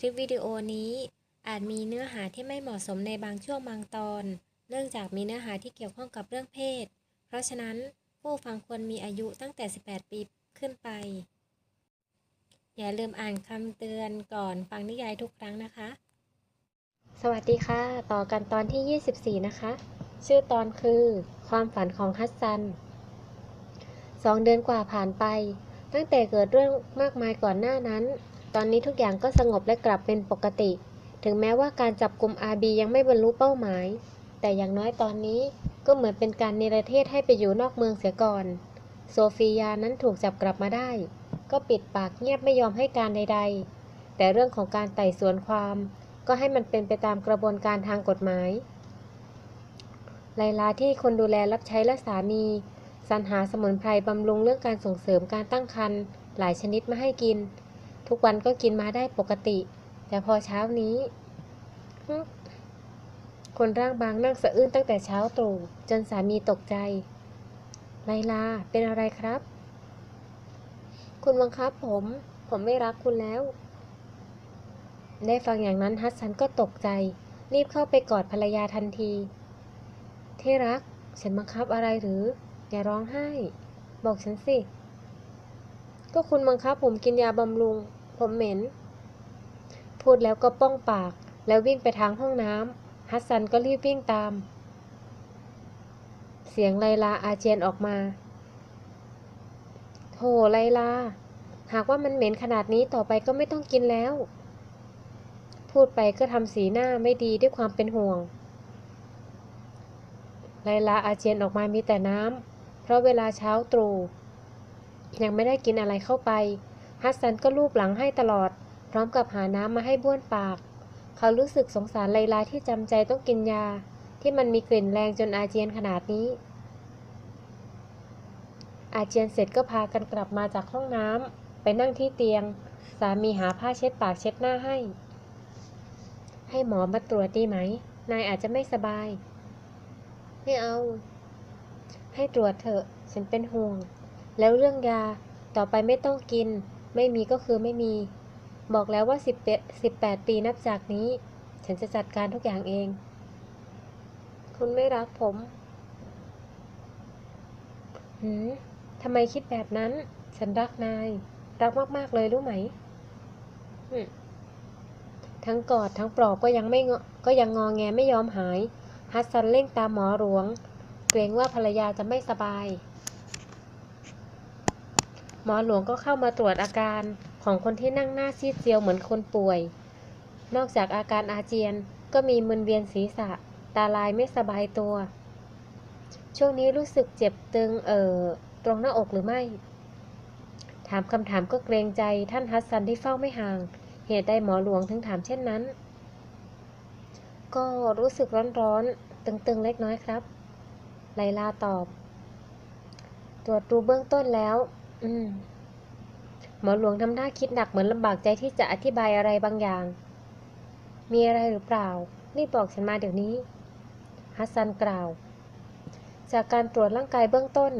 คลิปวิดีโอนี้อาจมีเนื้อหาที่ไม่เหมาะสมในบางช่วงบางตอน เนื่องจากมีเนื้อหาที่เกี่ยวข้องกับเรื่องเพศ เพราะฉะนั้นผู้ฟังควรมีอายุตั้งแต่ 18 ปีขึ้นไป อย่าลืมอ่านคำเตือนก่อนฟังนิยายทุกครั้งนะคะ สวัสดีค่ะ ต่อกันตอนที่ 24 นะคะ ชื่อตอนคือ ความฝันของฮัสซันสองเดือนกว่าผ่านไป ตั้งแต่เกิดเรื่องมากมายก่อนหน้านั้น ตอนนี้ทุกอย่างก็สงบและกลับเป็นปกติ ถึงแม้ว่าการจับกลุ่มอาบียังไม่บรรลุเป้าหมาย แต่อย่างน้อยตอนนี้ก็เหมือนเป็นการเนรเทศให้ไปอยู่นอกเมืองเสียก่อน โซฟียานั้นถูกจับกลับมาได้ ก็ปิดปากเงียบไม่ยอมให้การใด ๆ แต่เรื่องของการไต่สวนความ ก็ให้มันเป็นไปตามกระบวนการทางกฎหมายไลลาที่คนดูแลรับใช้และสามีสรรหาสมุนไพรบำรุงเรื่องการส่งเสริมการตั้งครรภ์หลายชนิดมาให้กิน ทุกวันก็กินมาได้ปกติ แต่พอเช้านี้ คนร่างบางนั่งสะอื้นตั้งแต่เช้าตรู่จนสามีตกใจ ไลลาเป็นอะไรครับ คุณบังคับผม ผมไม่รักคุณแล้ว ได้ฟังอย่างนั้นฮัสซันก็ตกใจ รีบเข้าไปกอดภรรยาทันที ที่รัก ฉันบังคับอะไรหรือ อย่าร้องไห้ บอกฉันสิก็คุณบังคับผมกินยาบำรุง ผมเหม็น พูดแล้วก็ป้องปาก แล้ววิ่งไปทางห้องน้ำฮัสซันก็รีบวิ่งตาม เสียงไลลาอาเจียนออกมาโธ่ไลลา หากว่ามันเหม็นขนาดนี้ต่อไปก็ไม่ต้องกินแล้ว พูดไปก็ทำสีหน้าไม่ดีด้วยความเป็นห่วง ไลลาอาเจียนออกมามีแต่น้ำเพราะเวลาเช้าตรู่ยังไม่ได้กินอะไรเข้าไป ฮัสซันก็ลูบหลังให้ตลอด พร้อมกับหาน้ำมาให้บ้วนปาก เขารู้สึกสงสารไลลาที่จำใจต้องกินยา ที่มันมีกลิ่นแรงจนอาเจียนขนาดนี้ อาเจียนเสร็จก็พากันกลับมาจากห้องน้ำไปนั่งที่เตียง สามีหาผ้าเช็ดปากเช็ดหน้าให้ ให้หมอมาตรวจดีไหม นายอาจจะไม่สบาย ไม่เอา ให้ตรวจเถอะ ฉันเป็นห่วง แล้วเรื่องยาต่อไปไม่ต้องกิน ไม่มีก็คือไม่มี บอกแล้วว่าสิบแปดปีนับจากนี้ ฉันจะจัดการทุกอย่างเอง คุณไม่รักผม หืมทำไมคิดแบบนั้น ฉันรักนาย รักมาก ๆ เลยรู้ไหมอืมทั้งกอดทั้งปลอบก็ยังไม่ก็ยังงอแงไม่ยอมหาย ฮัสซันเร่งตามหมอหลวง เกรงว่าภรรยาจะไม่สบาย มอหลวงก็เข้ามาตรวจอาการของคนที่นั่งหน้าซีดเซียวเหมือนคนป่วย นอกจากอาการอาเจียนก็มีมึนเวียนศีรษะ ตาลายไม่สบายตัว ช่วงนี้รู้สึกเจ็บตึงเอ่อตรงหน้าอกหรือไม่ ถามคำถามก็เกรงใจท่านฮัสซันที่เฝ้าไม่ห่าง เหตุใดหมอหลวงถึงถามเช่นนั้น ก็รู้สึกร้อนๆ ตึงๆเล็กน้อยครับ ไลลาตอบ ตรวจดูเบื้องต้นแล้ว อืมหมอหลวงทำท่าคิดหนักเหมือนลำบากใจที่จะอธิบายอะไรบางอย่าง มีอะไรหรือเปล่า รีบบอกฉันมาเดี๋ยวนี้ ฮัสซันกล่าว จากการตรวจร่างกายเบื้องต้น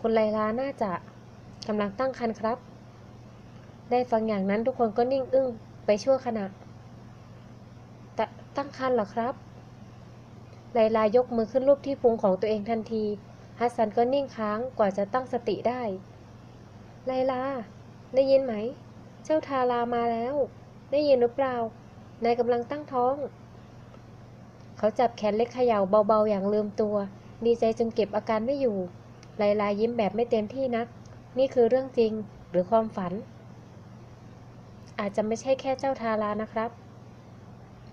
คุณไลลาน่าจะกำลังตั้งครรภ์ครับ ได้ฟังอย่างนั้นทุกคนก็นิ่งอึ้งไปชั่วขณะตตั้งครรภ์เหรอครับ ไลลายกมือขึ้นรูปที่พุงของตัวเองทันที ฮัสซันก็นิ่งค้างกว่าจะตั้งสติได้ ไลลา ได้ยินไหม เจ้าทารามาแล้ว ได้ยินหรือเปล่า นายกำลังตั้งท้อง เขาจับแขนเล็กเขย่าเบาๆอย่างลืมตัว ดีใจจนเก็บอาการไม่อยู่ ไลลายิ้มแบบไม่เต็มที่นัก นี่คือเรื่องจริงหรือความฝัน อาจจะไม่ใช่แค่เจ้าทารานะครับ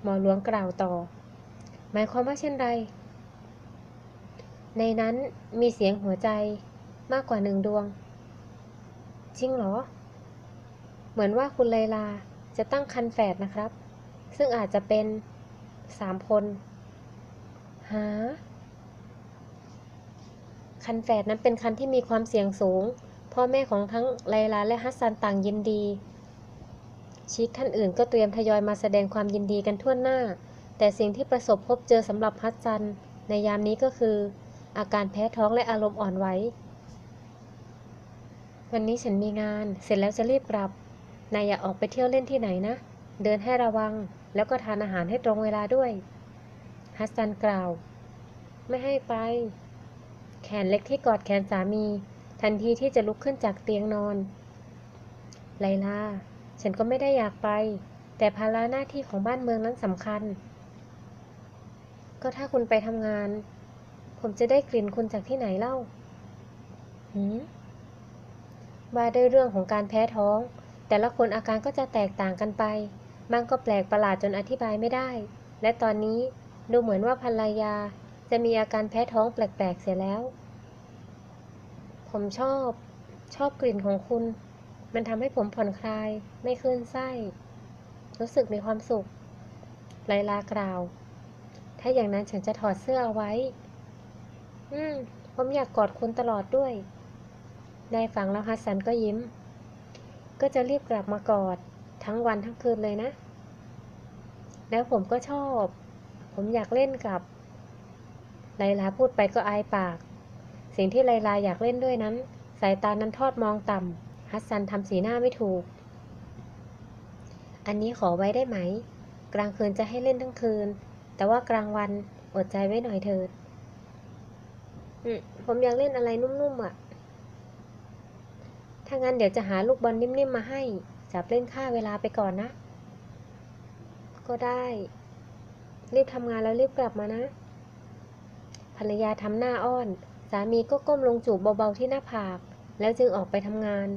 หมอหลวงกล่าวต่อ หมายความว่าเช่นไร ในนั้นมีเสียงหัวใจมากกว่าหนึ่งดวง จริงเหรอ เหมือนว่าคุณไลลาจะตั้งคันแฝดนะครับ ซึ่งอาจจะเป็นสามคน หา คันแฝดนั้นเป็นคันที่มีความเสี่ยงสูง พ่อแม่ของทั้งไลลาและฮัสซันต่างยินดีชิคท่านอื่นก็เตรียมทยอยมาแสดงความยินดีกันทั่วหน้า แต่สิ่งที่ประสบพบเจอสำหรับฮัสซันในยามนี้ก็คือ อาการแพ้ท้องและอารมณ์อ่อนไหว วันนี้ฉันมีงาน เสร็จแล้วจะรีบกลับ นายอย่าออกไปเที่ยวเล่นที่ไหนนะ เดินให้ระวัง แล้วก็ทานอาหารให้ตรงเวลาด้วย ฮัสซันกล่าว ไม่ให้ไป แขนเล็กที่กอดแขนสามี ทันทีที่จะลุกขึ้นจากเตียงนอน ไลลา ฉันก็ไม่ได้อยากไป แต่ภาระหน้าที่ของบ้านเมืองนั้นสำคัญ ก็ถ้าคุณไปทำงาน ผมจะได้กลิ่นคุณจากที่ไหนเล่าหืม ว่าด้วยเรื่องของการแพ้ท้อง แต่ละคนอาการก็จะแตกต่างกันไป บางก็แปลกประหลาดจนอธิบายไม่ได้ และตอนนี้ดูเหมือนว่าภรรยาจะมีอาการแพ้ท้องแปลกๆเสียแล้ว ผมชอบ ชอบกลิ่นของคุณ มันทำให้ผมผ่อนคลาย ไม่คลื่นไส้ รู้สึกมีความสุข ไลลากล่าว ถ้าอย่างนั้นฉันจะถอดเสื้อเอาไว้ อืม ผมอยากกอดคุณตลอดด้วย ได้ฟังแล้วฮัสซันก็ยิ้ม ก็จะรีบกลับมากอดทั้งวันทั้งคืนเลยนะ แล้วผมก็ชอบ ผมอยากเล่นกับ ไลลาพูดไปก็อายปาก สิ่งที่ไลลาอยากเล่นด้วยนั้น สายตานั้นทอดมองต่ำฮัสซันทำสีหน้าไม่ถูก อันนี้ขอไว้ได้ไหม กลางคืนจะให้เล่นทั้งคืน แต่ว่ากลางวันอดใจไว้หน่อยเถิดอืมผมอยากเล่นอะไรนุ่มๆอะ ถ้างั้นเดี๋ยวจะหาลูกบอลนิ่มๆมาให้ จับเล่นค่าเวลาไปก่อนนะ ก็ได้ รีบทำงานแล้วรีบกลับมานะ ภรรยาทำหน้าอ้อน สามีก็ก้มลงจูบเบาๆที่หน้าผาก แล้วจึงออกไปทำงาน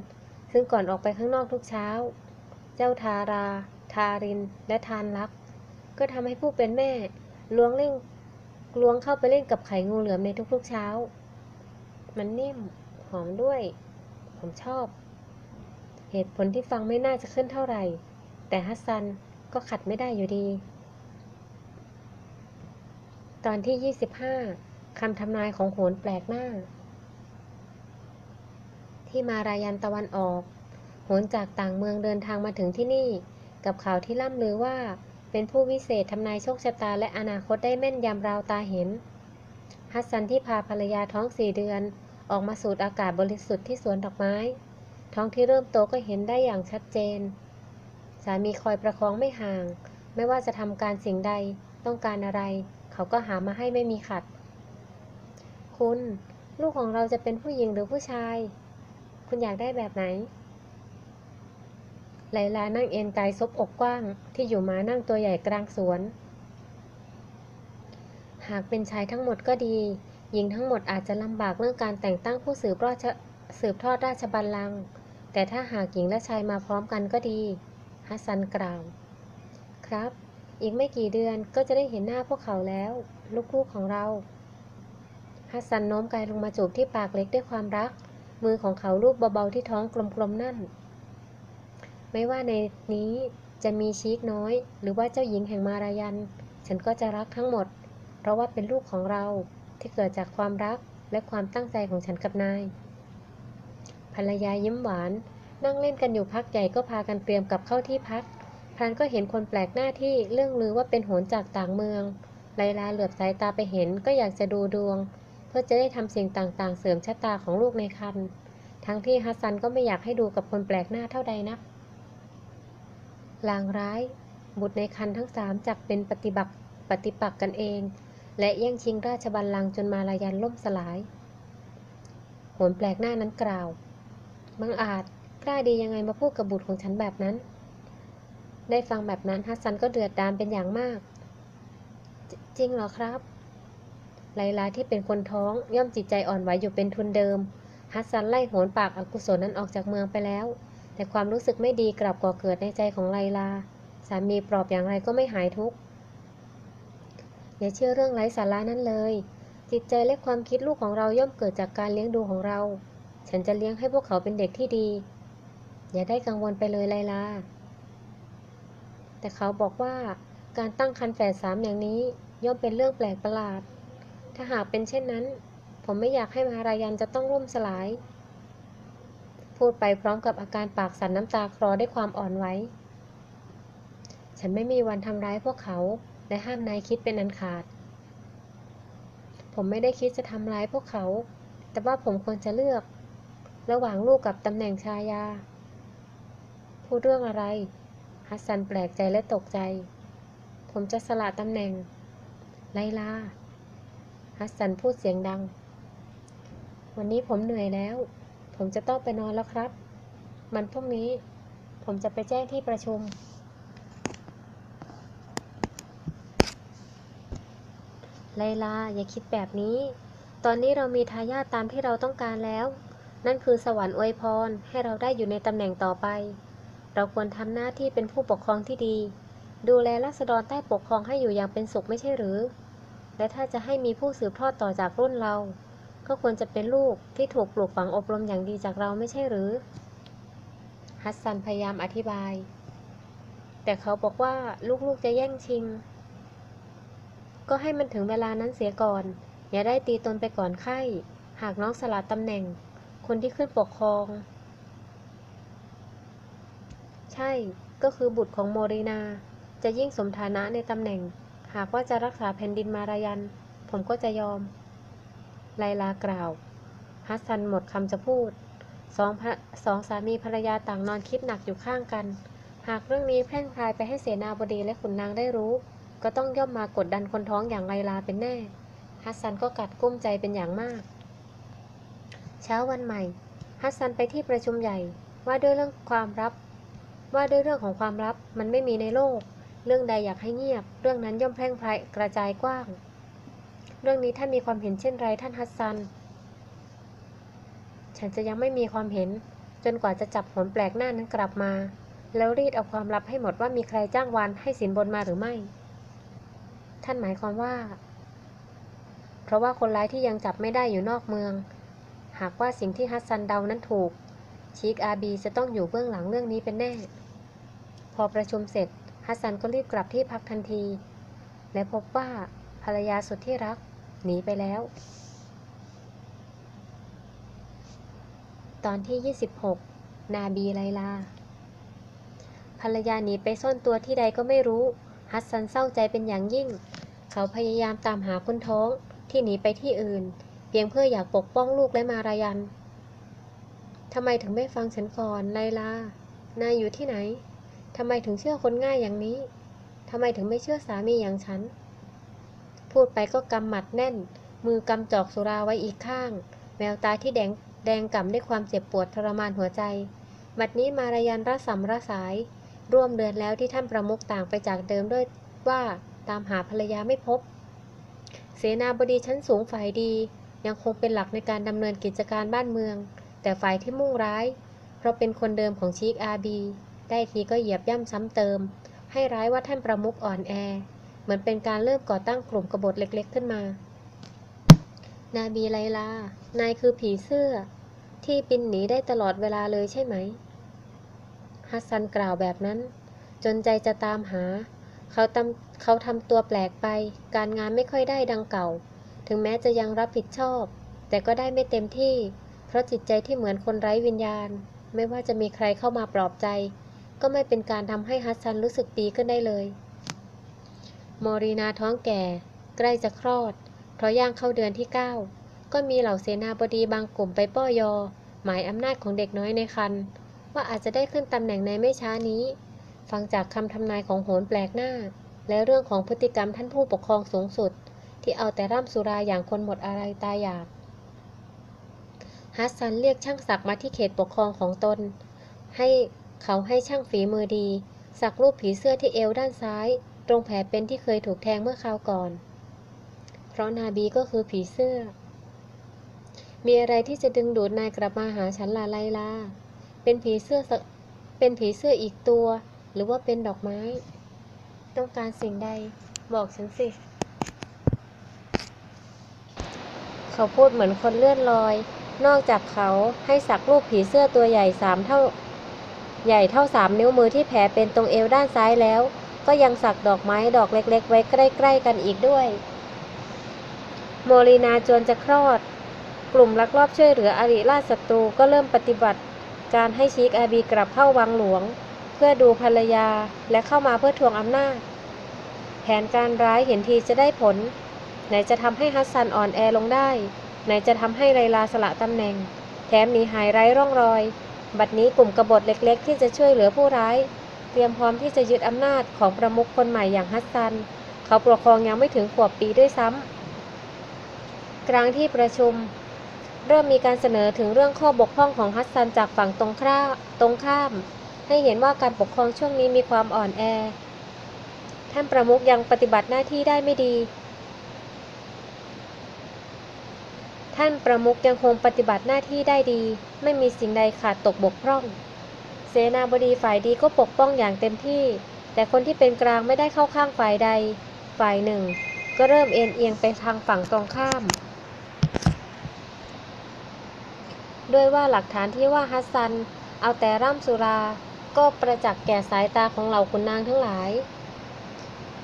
ซึ่งก่อนออกไปข้างนอกทุกเช้า เจ้าทารา ทาริน และทานรัก ก็ทำให้ผู้เป็นแม่ล้วงเล่นล้วงเข้าไปเล่นกับไข่งูเหลือมในทุกๆเช้า มันนิ่ม หอมด้วย ผมชอบ เหตุผลที่ฟังไม่น่าจะขึ้นเท่าไหร่ แต่ฮัสซันก็ขัดไม่ได้อยู่ดี ตอนที่ 25คำทำนายของโหนแปลกหน้า ที่มารายันตะวันออก โหนจากต่างเมืองเดินทางมาถึงที่นี่ กับข่าวที่ล่ำลือว่าเป็นผู้วิเศษทำนายโชคชะตาและอนาคตได้แม่นยำราวตาเห็นฮัสซันที่พาภรรยาท้องสี่เดือน ออกมาสูดอากาศบริสุทธิ์ที่สวนดอกไม้ ท้องที่เริ่มโตก็เห็นได้อย่างชัดเจน สามีคอยประคองไม่ห่าง ไม่ว่าจะทำการสิ่งใดต้องการอะไร เขาก็หามาให้ไม่มีขัด คุณ ลูกของเราจะเป็นผู้หญิงหรือผู้ชาย คุณอยากได้แบบไหนไลลานั่งเอนกายซบอกกว้าง ที่อยู่มานั่งตัวใหญ่กลางสวน หากเป็นชายทั้งหมดก็ดี หญิงทั้งหมดอาจจะลำบากเรื่องการแต่งตั้งผู้สืบราชสืบทอดราชบัลลังก์แต่ถ้าหากหญิงและชายมาพร้อมกันก็ดีฮัสซันกล่าว ครับ อีกไม่กี่เดือนก็จะได้เห็นหน้าพวกเขาแล้ว ลูกๆของเราฮัสซันโน้มกายลงมาจูบที่ปากเล็กด้วยความรัก มือของเขาลูบเบาๆที่ท้องกลมๆนั่น ไม่ว่าในนี้จะมีชีกน้อย หรือว่าเจ้าหญิงแห่งมารายัน ฉันก็จะรักทั้งหมด เพราะว่าเป็นลูกของเรา ที่เกิดจากความรักและความตั้งใจของฉันกับนาย ภรรยายิ้มหวาน นั่งเล่นกันอยู่พักใหญ่ก็พากันเตรียมกลับเข้าที่พักพรานก็เห็นคนแปลกหน้าที่เรื่องลือว่าเป็นโหนจากต่างเมืองไลลาเหลือบสายตาไปเห็นก็อยากจะดูดวง เพื่อจะได้ทำสิ่งต่างๆ เสริมชะตาของลูกในครรภ์ทั้งที่ฮัสซันก็ไม่อยากให้ดูกับคนแปลกหน้าเท่าใดนักลางร้าย บุตรในครรภ์ทั้งสามจักเป็นปฏิบัติปฏิปักษ์กันเอง และแย่งชิงราชบัลลังก์จนมาลายันล่มสลายโหนแปลกหน้านั้นกล่าวบังอาจกล้าดียังไงมาพูดกับบุตรของฉันแบบนั้น ได้ฟังแบบนั้นฮัสซันก็เดือดดาลเป็นอย่างมากจจริงเหรอครับ ไลลาที่เป็นคนท้องย่อมจิตใจอ่อนไหวอยู่เป็นทุนเดิม ฮัสซันไล่โหนปากอกุศลนั้นออกจากเมืองไปแล้ว แต่ความรู้สึกไม่ดีกลับก่อเกิดในใจของไลลา สามีปลอบอย่างไรก็ไม่หายทุกข์ อย่าเชื่อเรื่องไร้สาระนั้นเลย จิตใจและความคิดลูกของเราย่อมเกิดจากการเลี้ยงดูของเรา ฉันจะเลี้ยงให้พวกเขาเป็นเด็กที่ดี อย่าได้กังวลไปเลยไลลา แต่เขาบอกว่าการตั้งครรภ์แฝดสามอย่างนี้ย่อมเป็นเรื่องแปลกประหลาด ถ้าหากเป็นเช่นนั้น ผมไม่อยากให้มารายันจะต้องล่วมสลาย พูดไปพร้อมกับอาการปากสั่นน้ำตาคลอด้วยความอ่อนไหว ฉันไม่มีวันทำร้ายพวกเขา และห้ามนายคิดเป็นอันขาด ผมไม่ได้คิดจะทำร้ายพวกเขา แต่ว่าผมควรจะเลือก ระหว่างลูกกับตำแหน่งชายา พูดเรื่องอะไร ฮัสซันแปลกใจและตกใจ ผมจะสละตำแหน่ง ไลลา ฮัสซันพูดเสียงดัง วันนี้ผมเหนื่อยแล้ว ผมจะต้องไปนอนแล้วครับ มันพรุ่งนี้ ผมจะไปแจ้งที่ประชุม ไลลาอย่าคิดแบบนี้ ตอนนี้เรามีทายาทตามที่เราต้องการแล้ว นั่นคือสวรรค์อวยพรให้เราได้อยู่ในตำแหน่งต่อไป เราควรทำหน้าที่เป็นผู้ปกครองที่ดี ดูแลราษฎรใต้ปกครองให้อยู่อย่างเป็นสุขไม่ใช่หรือ และถ้าจะให้มีผู้สืบทอดต่อจากรุ่นเรา ก็ควรจะเป็นลูกที่ถูกปลูกฝังอบรมอย่างดีจากเราไม่ใช่หรือ ฮัสซันพยายามอธิบาย แต่เขาบอกว่าลูกๆจะแย่งชิง ก็ให้มันถึงเวลานั้นเสียก่อน อย่าได้ตีตนไปก่อนไข้ หากน้องสละตำแหน่ง คนที่ขึ้นปกครอง ใช่ ก็คือบุตรของโมรินา จะยิ่งสมฐานะในตำแหน่ง หากว่าจะรักษาแผ่นดินมารายัน ผมก็จะยอม ไลลากล่าว ฮัสซันหมดคำจะพูดสองสองสามีภรรยาต่างนอนคิดหนักอยู่ข้างกัน หากเรื่องนี้แพร่งพรายไปให้เสนาบดีและขุนนางได้รู้ ก็ต้องย่อมมากดดันคนท้องอย่างไลลาเป็นแน่ ฮัสซันก็กัดกุ้มใจเป็นอย่างมาก เช้าวันใหม่ ฮัสซันไปที่ประชุมใหญ่ว่าด้วยเรื่องความลับ ว่าด้วยเรื่องของความลับมันไม่มีในโลก เรื่องใดอยากให้เงียบ เรื่องนั้นย่อมแพร่งพรายกระจายกว้าง เรื่องนี้ท่านมีความเห็นเช่นไรท่านฮัสซัน ฉันจะยังไม่มีความเห็น จนกว่าจะจับหนแปลกหน้านั้นกลับมา แล้วรีดเอาความลับให้หมดว่ามีใครจ้างวานให้สินบนมาหรือไม่ ท่านหมายความว่า เพราะว่าคนร้ายที่ยังจับไม่ได้อยู่นอกเมือง หากว่าสิ่งที่ฮัสซันเดานั้นถูก ชีกอาบีจะต้องอยู่เบื้องหลังเรื่องนี้เป็นแน่ พอประชุมเสร็จฮัสซันก็รีบกลับที่พักทันที และพบว่าภรรยาสุดที่รัก หนีไปแล้ว ตอนที่ 26 นาบีไลลา ภรรยาหนีไปซ่อนตัวที่ใดก็ไม่รู้ ฮัสซันเศร้าใจเป็นอย่างยิ่ง เขาพยายามตามหาคนท้องที่หนีไปที่อื่น เพียงเพื่ออยากปกป้องลูกและมารายันทำไมถึงไม่ฟังฉันก่อนไลลานายอยู่ที่ไหนทำไมถึงเชื่อคนง่ายอย่างนี้ทำไมถึงไม่เชื่อสามีอย่างฉัน พูดไปก็กำหมัดแน่น มือกำจอกสุราไว้อีกข้าง แววตาที่แดงแดงก่ำด้วยความเจ็บปวดทรมานหัวใจ บัดนี้มารายันระสำระสาย ร่วมเดือนแล้วที่ท่านประมุขต่างไปจากเดิมด้วยว่าตามหาภรรยาไม่พบ เสนาบดีชั้นสูงฝ่ายดี ยังคงเป็นหลักในการดำเนินกิจการบ้านเมือง แต่ฝ่ายที่มุ่งร้าย เพราะเป็นคนเดิมของชีกอาบี ได้ทีก็เหยียบย่ำซ้ำเติม ให้ร้ายว่าท่านประมุขอ่อนแอ เหมือนเป็นการเริ่มก่อตั้งกลุ่มกบฏเล็กๆขึ้นมา นาบีไลลา นายคือผีเสื้อ ที่บินหนีได้ตลอดเวลาเลยใช่ไหม ฮัสซันกล่าวแบบนั้น จนใจจะตามหา เขาทำเขาทำตัวแปลกไป การงานไม่ค่อยได้ดังเก่า ถึงแม้จะยังรับผิดชอบ แต่ก็ได้ไม่เต็มที่ เพราะจิตใจที่เหมือนคนไร้วิญญาณ ไม่ว่าจะมีใครเข้ามาปลอบใจ ก็ไม่เป็นการทำให้ฮัสซันรู้สึกดีขึ้นได้เลยมอรีนาท้องแก่ ใกล้จะคลอด เพราะย่างเข้าเดือนที่ 9 ก็มีเหล่าเสนาบดีบางกลุ่มไปป้อยอ หมายอำนาจของเด็กน้อยในครรภ์ ว่าอาจจะได้ขึ้นตำแหน่งในไม่ช้านี้ ฟังจากคำทำนายของโหนแปลกหน้า และเรื่องของพฤติกรรมท่านผู้ปกครองสูงสุด ที่เอาแต่ร่ำสุราอย่างคนหมดอะไรตายอยากฮัสซันเรียกช่างศักมาที่เขตปกครองของตน ให้เขาให้ช่างฝีมือดี สักรูปผีเสื้อที่เอวด้านซ้าย ตรงแผลเป็นที่เคยถูกแทงเมื่อคราวก่อน เพราะนาบีก็คือผีเสื้อ มีอะไรที่จะดึงดูดนายกลับมาหาฉันลาไลลา เป็นผีเสื้อสักเป็นผีเสื้ออีกตัว หรือว่าเป็นดอกไม้ ต้องการสิ่งใดบอกฉันสิ เขาพูดเหมือนคนเลื่อนลอย นอกจากเขาให้สักรูปผีเสื้อตัวใหญ่สามเท่า ใหญ่เท่าสามนิ้วมือที่แผลเป็นตรงเอวด้านซ้ายแล้ว ก็ยังสักดอกไม้ดอกเล็ก ๆ ไว้ใกล้ ๆ กันอีกด้วย โมลีนาจวนจะคลอด กลุ่มลักลอบช่วยเหลืออริราชศัตรูก็เริ่มปฏิบัติ การให้ชีกอาบีกลับเข้าวังหลวง เพื่อดูภรรยาและเข้ามาเพื่อทวงอำนาจ แผนการร้ายเห็นทีจะได้ผล ไหนจะทำให้ฮัสซันอ่อนแอลงได้ ไหนจะทำให้ไลลาสละตำแหน่ง แถมหนีหายไร้ร่องรอย บัดนี้กลุ่มกบฏเล็กๆ ที่จะช่วยเหลือผู้ร้าย เตรียมพร้อมที่จะยึดอำนาจของประมุขคนใหม่อย่างฮัสซัน เขาปกครองยังไม่ถึงขวบปีด้วยซ้ำกลางที่ประชุม เริ่มมีการเสนอถึงเรื่องข้อบกพร่องของฮัสซันจากฝั่งตรงข้าตรงข้าม ให้เห็นว่าการปกครองช่วงนี้มีความอ่อนแอ ท่านประมุขยังปฏิบัติหน้าที่ได้ไม่ดี ท่านประมุขยังคงปฏิบัติหน้าที่ได้ดี ไม่มีสิ่งใดขาดตกบกพร่อง เสนาบดีฝ่ายดีก็ปกป้องอย่างเต็มที่ แต่คนที่เป็นกลางไม่ได้เข้าข้างฝ่ายใด ฝ่ายหนึ่ง ก็เริ่มเอ็นเอียงไปทางฝั่งตรงข้าม ด้วยว่าหลักฐานที่ว่าฮัสซัน เอาแต่ร่ำสุรา ก็ประจักษ์แก่สายตาของเหล่าขุนนางทั้งหลาย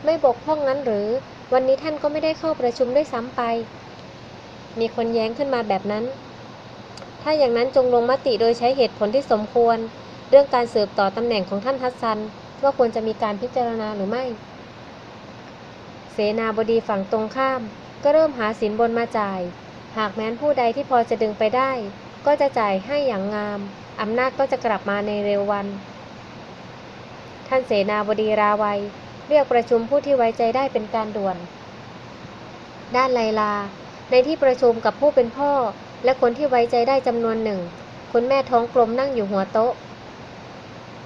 ไม่บกพร่องนั้นหรือ วันนี้ท่านก็ไม่ได้เข้าประชุมด้วยซ้ำไป มีคนแย้งขึ้นมาแบบนั้น ถ้าอย่างนั้นจงลงมติโดยใช้เหตุผลที่สมควร เรื่องการสืบต่อตำแหน่งของท่านฮัสซัน ว่าควรจะมีการพิจารณาหรือไม่ เสนาบดีฝั่งตรงข้าม ก็เริ่มหาสินบนมาจ่าย หากแม้นผู้ใดที่พอจะดึงไปได้ ก็จะจ่ายให้อย่างงาม อำนาจก็จะกลับมาในเร็ววัน ท่านเสนาบดีราวัย เรียกประชุมผู้ที่ไว้ใจได้เป็นการด่วน ด้านไลลา ในที่ประชุมกับผู้เป็นพ่อ และคนที่ไว้ใจได้จำนวนหนึ่ง คุณแม่ท้องกลมนั่งอยู่หัวโต๊ะ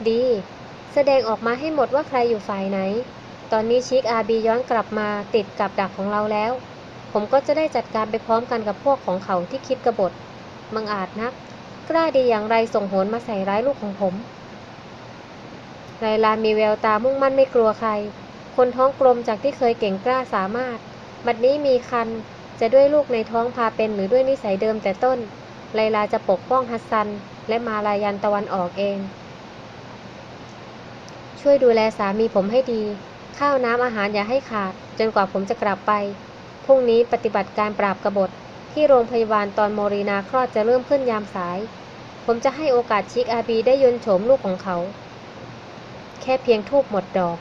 ดี แสดงออกมาให้หมดว่าใครอยู่ฝ่ายไหน ตอนนี้ชิคอาบีย้อนกลับมาติดกับดักของเราแล้ว ผมก็จะได้จัดการไปพร้อมกันกับพวกของเขาที่คิดกบฏ มังอาจนัก กล้าดีอย่างไรส่งโหนมาใส่ร้ายลูกของผมไลลามีแววตามุ่งมั่นไม่กลัวใคร คนท้องกลมจากที่เคยเก่งกล้าสามารถ บัดนี้มีคันจะด้วยลูกในท้องพาเป็นหรือด้วยนิสัยเดิมแต่ต้น ไลลาจะปกป้องฮัสซัน และมาลายันตะวันออกเอง ช่วยดูแลสามีผมให้ดี ข้าวน้ำอาหารอย่าให้ขาด จนกว่าผมจะกลับไป พรุ่งนี้ปฏิบัติการปราบกบฏ ที่โรงพยาบาลตอนโมรีนาคลอดจะเริ่มขึ้นยามสาย ผมจะให้โอกาสชิคอาบีได้ยนโฉมลูกของเขา แค่เพียงทูบหมดดอก